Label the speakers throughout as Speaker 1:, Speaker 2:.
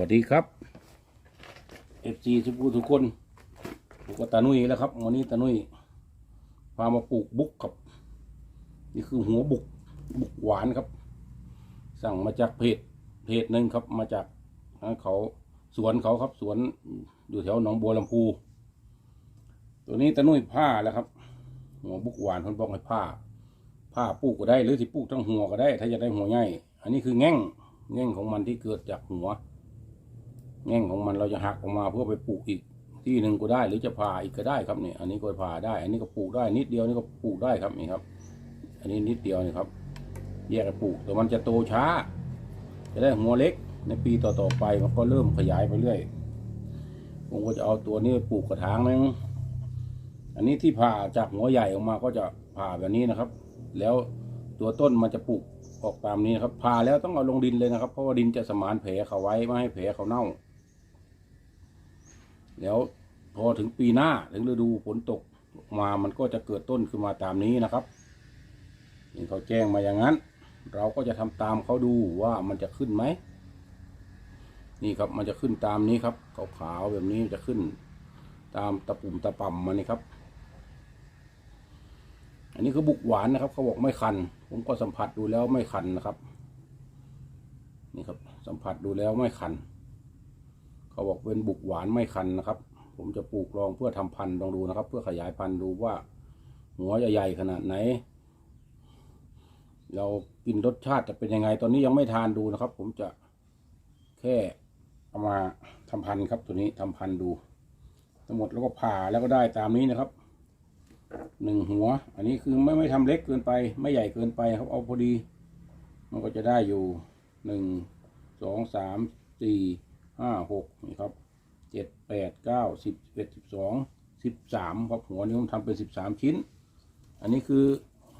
Speaker 1: วัสดีครับเอฟซีทุกผู้ทุกคนผมก็ตานุ้ยแล้วครับ วันนี้ตานุ้ยพามาปลูกบุกครับ นี่คือหัวบุกบุกหวานครับ สั่งมาจากเพจเพจหนึ่งครับ มาจากเขาสวนเขาครับ สวนอยู่แถวหนองบัวลำพู ตัวนี้ตานุ้ยผ้าแล้วครับ หัวบุกหวานคนบอกให้ผ้า ผ้าปลูกก็ได้หรือที่ปลูกทั้งหัวก็ได้ ถ้าจะได้หัวใหญ่ อันนี้คือแง่งแง่งของมันที่เกิดจากหัว แง่งของมันเราจะหักออกมาเพื่อไปปลูกอีก ที่หนึ่งก็ได้หรือจะผ่าอีกก็ได้ครับเนี่ยอันนี้ก็ผ่าได้ อันนี้ก็ปลูกได้นิดเดียวนี่ก็ปลูกได้ครับนี่ครับ อันนี้นิดเดียวนี่ครับแยกกันปลูกแต่มันจะโตช้า จะได้หัวเล็กในปีต่อๆไปมันก็เริ่มขยายไปเรื่อยผมก็จะเอาตัวนี้ไปปลูกกระถางนึงอันนี้ที่ผ่าจากหัวใหญ่ออกมาก็จะผ่าแบบนี้นะครับ แล้วตัวต้นมันจะปลูกออกตามนี้นะครับผ่าแล้วต้องเอาลงดินเลยนะครับ เพราะว่าดินจะสมานแผลเขาไว้ไม่ให้แผลเขาเน่า แล้วพอถึงปีหน้าถึงฤดูฝนตกมามันก็จะเกิดต้นขึ้นมาตามนี้นะครับนี่เขาแจ้งมาอย่างนั้น เราก็จะทำตามเขาดูว่ามันจะขึ้นไหมนี่ครับมันจะขึ้นตามนี้ครับขาวๆแบบนี้จะขึ้น ตามตะปุ่มตะป่ำมันนี่ครับ อันนี้คือบุกหวานนะครับเขาบอกไม่คัน ผมก็สัมผัสดูแล้วไม่คันนะครับ นี่ครับ สัมผัสดูแล้วไม่คัน เขาบอกเป็นบุกหวานไม่คันนะครับ ผมจะปลูกลองเพื่อทำพันธุ์ลองดูนะครับ เพื่อขยายพันธุ์ดูว่า หัวจะใหญ่ขนาดไหน เรากินรสชาติจะเป็นยังไง ตอนนี้ยังไม่ทานดูนะครับ ผมจะแค่เอามาทำพันธุ์ครับ ตัวนี้ทำพันธุ์ดู ทั้งหมดแล้วก็ผ่าแล้วก็ได้ตามนี้นะครับหนึ่งหัว อันนี้คือไม่ไม่ทำเล็กเกินไป ไม่ใหญ่เกินไปครับ เอาพอดี มันก็จะได้อยู่หนึ่งสองสามสี่ ห้าหกนี่ครับเจ็ดแปดเก้าสิบเอ็ดสิบสองสิบสามครับหัวนี้ผมทำเป็นสิบสามชิ้น อันนี้คือ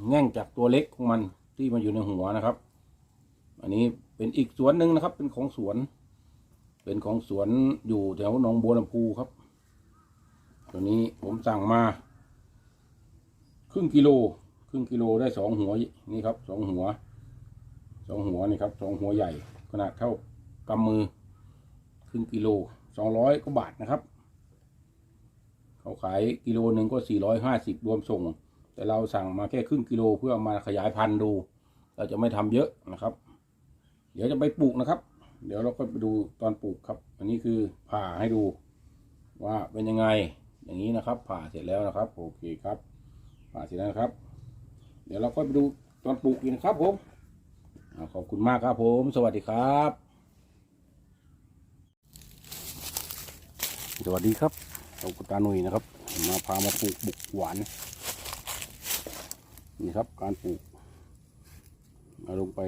Speaker 1: แง่งจากตัวเล็กของมันที่มันอยู่ในหัวนะครับ อันนี้เป็นอีกสวนหนึ่งนะครับ เป็นของสวน เป็นของสวนอยู่แถวหนองบัวลำพูครับ ตัวนี้ผมสั่งมา ครึ่งกิโลครึ่งกิโลได้สองหัวนี่ครับสองหัวสองหัวนี่ครับสองหัวใหญ่ ขนาดเท่ากำมือ รึ่งกิโลสองร้อยกว่าบาทนะครับ เขาขายกิโลหนึ่งก็สี่ร้อยห้าสิบรวมส่ง แต่เราสั่งมาแค่ครึ่งกิโลเพื่อมาขยายพันธุ์ดู เราจะไม่ทำเยอะนะครับ เดี๋ยวจะไปปลูกนะครับ เดี๋ยวเราก็ไปดูตอนปลูกครับ อันนี้คือผ่าให้ดู ว่าเป็นยังไงอย่างนี้นะครับ ผ่าเสร็จแล้วนะครับโอเคครับ ผ่าเสร็จแล้วครับ เดี๋ยวเราก็ไปดูตอนปลูกอีกนะครับผมขอบคุณมากครับผม สวัสดีครับ สวัสดีครับเรากุตาหนุยนะครับ มาพามาปลูกบุกหวาน นี่ครับการปลูกเอาลงไป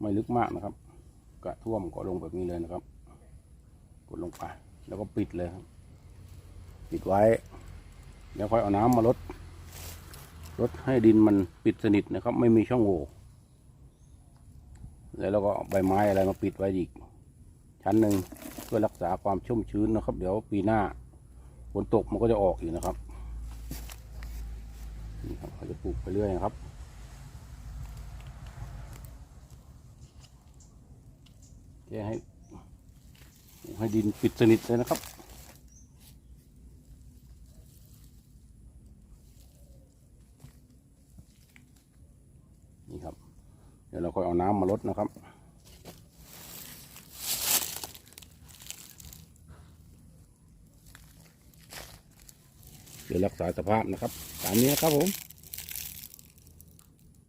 Speaker 1: ไม่ลึกมากนะครับ กระท่วมก็ลงแบบนี้เลยนะครับ กดลงไป แล้วก็ปิดเลยครับ ปิดไว้ แล้วค่อยเอาน้ำมาลด ลดให้ดินมันปิดสนิทนะครับ ไม่มีช่องโหว่ แล้วเราก็ใบไม้อะไรมาปิดไว้อีก ชั้นหนึ่งเพื่อรักษาความชุ่มชื้นนะครับ เดี๋ยวปีหน้าฝนตกมันก็จะออกอีกนะครับนี่ครับเขาจะปลูกไปเรื่อยนะครับแก้ให้ให้ดินปิดสนิทเลยนะครับนี่ครับ เดี๋ยวเราค่อยเอาน้ำมาลดนะครับ เพื่อรักษาสภาพนะครับ ตามนี้นะครับผม